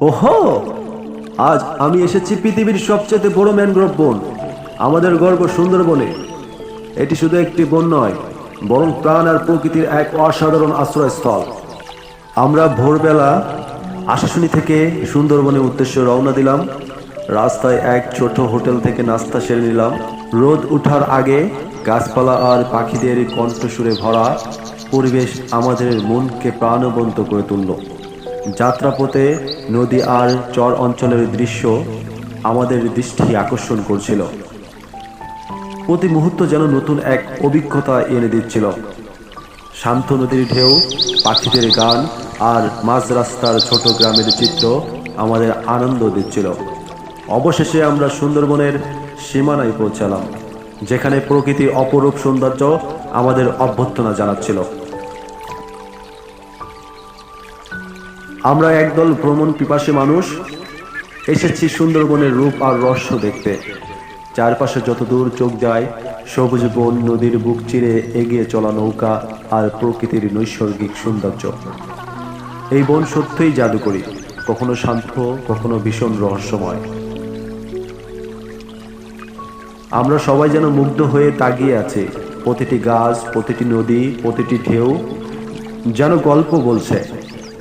ওহো! আজ আমি এসেছি পৃথিবীর সবচেয়ে বড় ম্যানগ্রোভ বন, আমাদের গর্ব সুন্দরবনে। এটি শুধু একটি বন নয়, বরং প্রাণ আর প্রকৃতির এক অসাধারণ আশ্রয়স্থল। আমরা ভোরবেলা আশাশুনি থেকে সুন্দরবনের উদ্দেশ্যে রওনা দিলাম, রাস্তায় এক ছোট হোটেল থেকে নাস্তা সেরে নিলাম। রোদ উঠার আগে গাছপালা আর পাখিদের কণ্ঠসুরে ভরা পরিবেশ আমাদের মনকে প্রাণবন্ত করে তুলল। যাত্রাপথে নদী আর চর অঞ্চলের দৃশ্য আমাদের দৃষ্টি আকর্ষণ করছিল। প্রতি মুহূর্ত যেন নতুন এক অভিজ্ঞতা এনে দিচ্ছিল। শান্ত নদীর ঢেউ, পাখিদের গান আর মাঝ রাস্তার ছোট গ্রামের চিত্র আমাদের আনন্দ দিচ্ছিল। অবশেষে আমরা সুন্দরবনের সীমানায় পৌঁছালাম, যেখানে প্রকৃতির অপরূপ সৌন্দর্য আমাদের অভ্যর্থনা জানাচ্ছিল। আমরা একদল ভ্রমণ পিপাসী মানুষ। এসেছি সুন্দরবনের রূপ আর রহস্য দেখতে। চারপাশে যত দূর চোখ যায়, সবুজ বন, নদীর বুক চিরে এগিয়ে চলা নৌকা আর প্রকৃতির নৈসর্গিক সৌন্দর্য। এই বন সত্যিই জাদুকরী, কখনো শান্ত, কখনো ভীষণ রহস্যময়। আমরা সবাই যেন মুগ্ধ হয়ে তাকিয়ে আছি। প্রতিটি গাছ, প্রতিটি নদী, প্রতিটি ঢেউ যেন গল্প বলছে।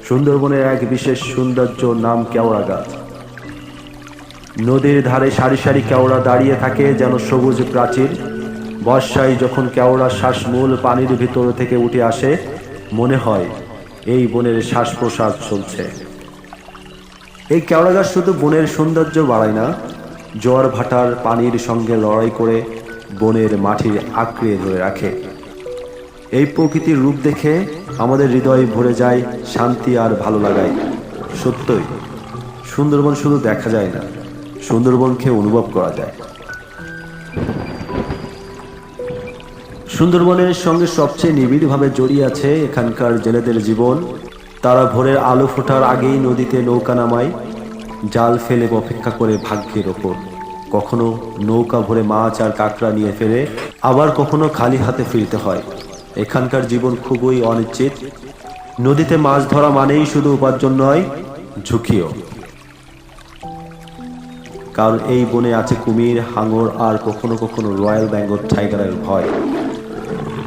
সুন্দরবনের এক বিশেষ সৌন্দর্য নাম কেওড়া গাছ। নদীর ধারে সারি সারি কেওড়া দাঁড়িয়ে থাকে যেন সবুজ প্রাচীর। বর্ষায় যখন কেওড়া শ্বাসমূল পানির ভিতর থেকে উঠে আসে, মনে হয় এই বনের শ্বাস প্রশ্বাস চলছে। এই কেওড়া গাছ শুধু বনের সৌন্দর্য বাড়ায় না, জোয়ার ভাটার পানির সঙ্গে লড়াই করে বনের মাটির আঁকড়ে ধরে রাখে। এই প্রকৃতির রূপ দেখে আমাদের হৃদয় ভরে যায়, শান্তি আর ভালো লাগায়। সত্যই, সুন্দরবন শুধু দেখা যায় না, সুন্দরবনকে অনুভব করা যায়। সুন্দরবনের সঙ্গে সবচেয়ে নিবিড়ভাবে জড়িয়ে আছে এখানকার জেলেদের জীবন। তারা ভোরের আলো ফোটার আগেই নদীতে নৌকা নামায়, জাল ফেলে অপেক্ষা করে ভাগ্যের ওপর। কখনো নৌকা ভরে মাছ আর কাঁকড়া নিয়ে ফেলে আবার কখনো খালি হাতে ফিরতে হয়। এখানকার জীবন খুবই অনিশ্চিত। নদীতে মাছ ধরা মানেই শুধু উপার্জন নয়, ঝুঁকিও। কারণ এই বনে আছে কুমির, হাঙর আর কখনো কখনো রয়্যাল বেঙ্গল টাইগারের ভয়।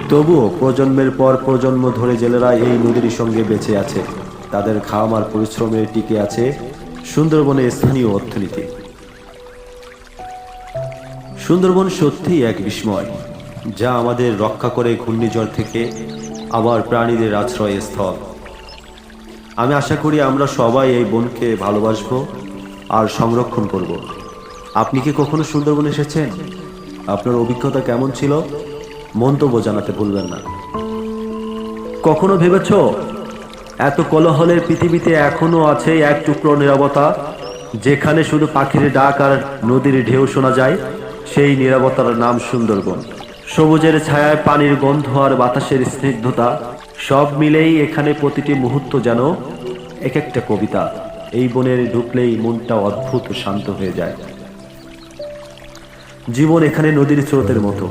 তবুও প্রজন্মের পর প্রজন্ম ধরে জেলেরা এই নদীর সঙ্গে বেঁচে আছে। তাদের ঘাম আর পরিশ্রমে টিকে আছে সুন্দরবনের স্থানীয় অর্থনীতি। সুন্দরবন সত্যিই এক বিস্ময়। যা আমাদের রক্ষা করে ঘূর্ণিঝড় থেকে আবার প্রাণীদের আশ্রয়স্থল আমি আশা করি আমরা সবাই এই বনকে ভালোবাসবো আর সংরক্ষণ করব। আপনি কি কখনো সুন্দরবন এসেছেন? আপনার অভিজ্ঞতা কেমন ছিল? মন্তব্য জানাতে ভুলবেন না। কখনো ভেবেছ এত কলহলের পৃথিবীতে এখনও আছে এক টুকরো নিরাপত্তা যেখানে শুধু পাখির ডাক আর নদীর ঢেউ শোনা যায়? সেই নিরাপত্তার নাম সুন্দরবন। সবুজের ছায়ায় পানির গন্ধ আর বাতাসের স্নিগ্ধতা সব মিলেই এখানে প্রতিটি মুহূর্ত যেন এক একটা কবিতা। এই বনের ঢুকলেই মনটা অদ্ভুত শান্ত হয়ে যায়। জীবন এখানে নদীর স্রোতের মতো।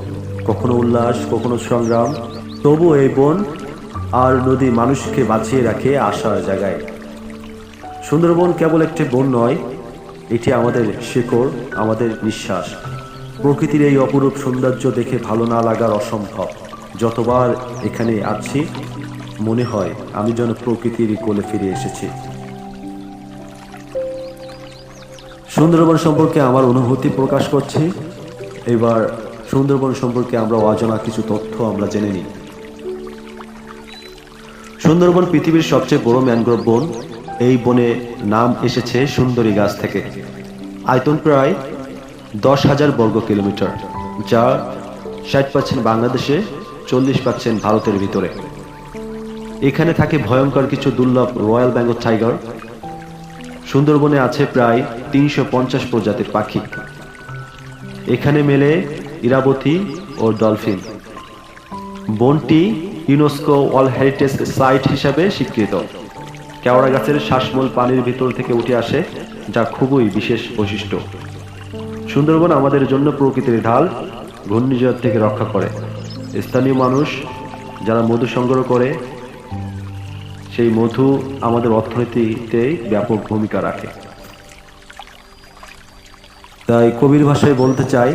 কখনো উল্লাস, কখনো সংগ্রাম তবু এই বন আর নদী মানুষকে বাঁচিয়ে রাখে আশার জায়গায়। সুন্দরবন কেবল একটি বন নয়, এটি আমাদের শেকড়, আমাদের নিঃশ্বাস। প্রকৃতির এই অপরূপ সৌন্দর্য দেখে ভালো না লাগার অসম্ভব। যতবার এখানে আছি, মনে হয় আমি যেন প্রকৃতির কোলে ফিরে এসেছি। সুন্দরবন সম্পর্কে আমার অনুভূতি প্রকাশ করছি। এবার সুন্দরবন সম্পর্কে আমরা অজানা কিছু তথ্য আমরা জেনে নিই। সুন্দরবন পৃথিবীর সবচেয়ে বড় ম্যানগ্রোভ বন। এই বনে নাম এসেছে সুন্দরী গাছ থেকে। আয়তন প্রায় দশ হাজার বর্গ কিলোমিটার, যা ষাট পার্সেন্ট বাংলাদেশে, চল্লিশ পার্সেন্ট ভারতের ভিতরে। এখানে থাকে ভয়ঙ্কর কিছু দুর্লভ রয়্যাল বেঙ্গল টাইগার। সুন্দরবনে আছে প্রায় তিনশো পঞ্চাশ প্রজাতির পাখি। এখানে মেলে ইরাবতী ও ডলফিন। বনটি ইউনেস্কো ওয়ার্ল্ড হেরিটেজ সাইট হিসাবে স্বীকৃত। কেওড়া গাছের শ্বাসমূল পানির ভিতর থেকে উঠে আসে, যা খুবই বিশেষ বৈশিষ্ট্য। সুন্দরবন আমাদের জন্য প্রকৃতির ঢাল, ঘূর্ণিঝড় থেকে রক্ষা করে। স্থানীয় মানুষ যারা মধু সংগ্রহ করে, সেই মধু আমাদের অর্থনীতিতে ব্যাপক ভূমিকা রাখে। তাই কবির ভাষায় বলতে চাই,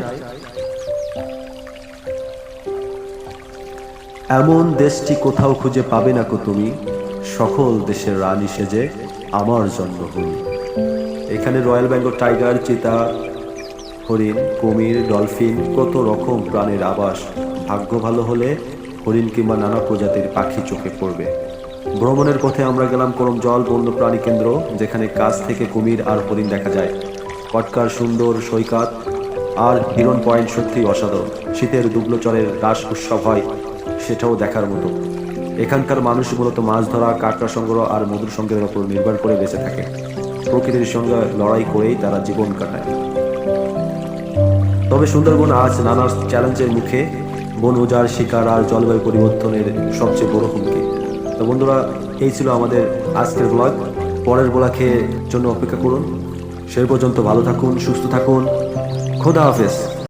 এমন দেশটি কোথাও খুঁজে পাবে না কো তুমি, সকল দেশের রানী সেজে আমার জন্মভূমি। এখানে রয়্যাল বেঙ্গল টাইগার, চিতা হরিণ, কুমির, ডলফিন, কত রকম প্রাণের আবাস। ভাগ্য ভালো হলে হরিণ কিংবা নানা প্রজাতির পাখি চোখে পড়বে। ভ্রমণের পথে আমরা গেলাম করম জল বন্য প্রাণী কেন্দ্র, যেখানে কাছ থেকে কুমির আর হরিণ দেখা যায়। কটকার সুন্দর সৈকত আর হিরন পয়েন্ট সত্যি অসাধারণ। শীতের দুবলোচরের রাস উৎসব হয়, সেটাও দেখার মতো। এখানকার মানুষ মূলত মাছ ধরা, কাঁকড়া সংগ্রহ আর মধুর সংগ্রহের উপর নির্ভর করে বেঁচে থাকে। প্রকৃতির সঙ্গে লড়াই করেই তারা জীবন কাটায়। তবে সুন্দরবন আজ নানা চ্যালেঞ্জের মুখে। বন উজাড়, শিকার আর জলবায়ু পরিবর্তনের সবচেয়ে বড় হুমকি। তো বন্ধুরা, এই ছিল আমাদের আজকের ব্লগ পরের ব্লগের জন্য অপেক্ষা করুন। সেই পর্যন্ত ভালো থাকুন, সুস্থ থাকুন। খোদা হাফেজ।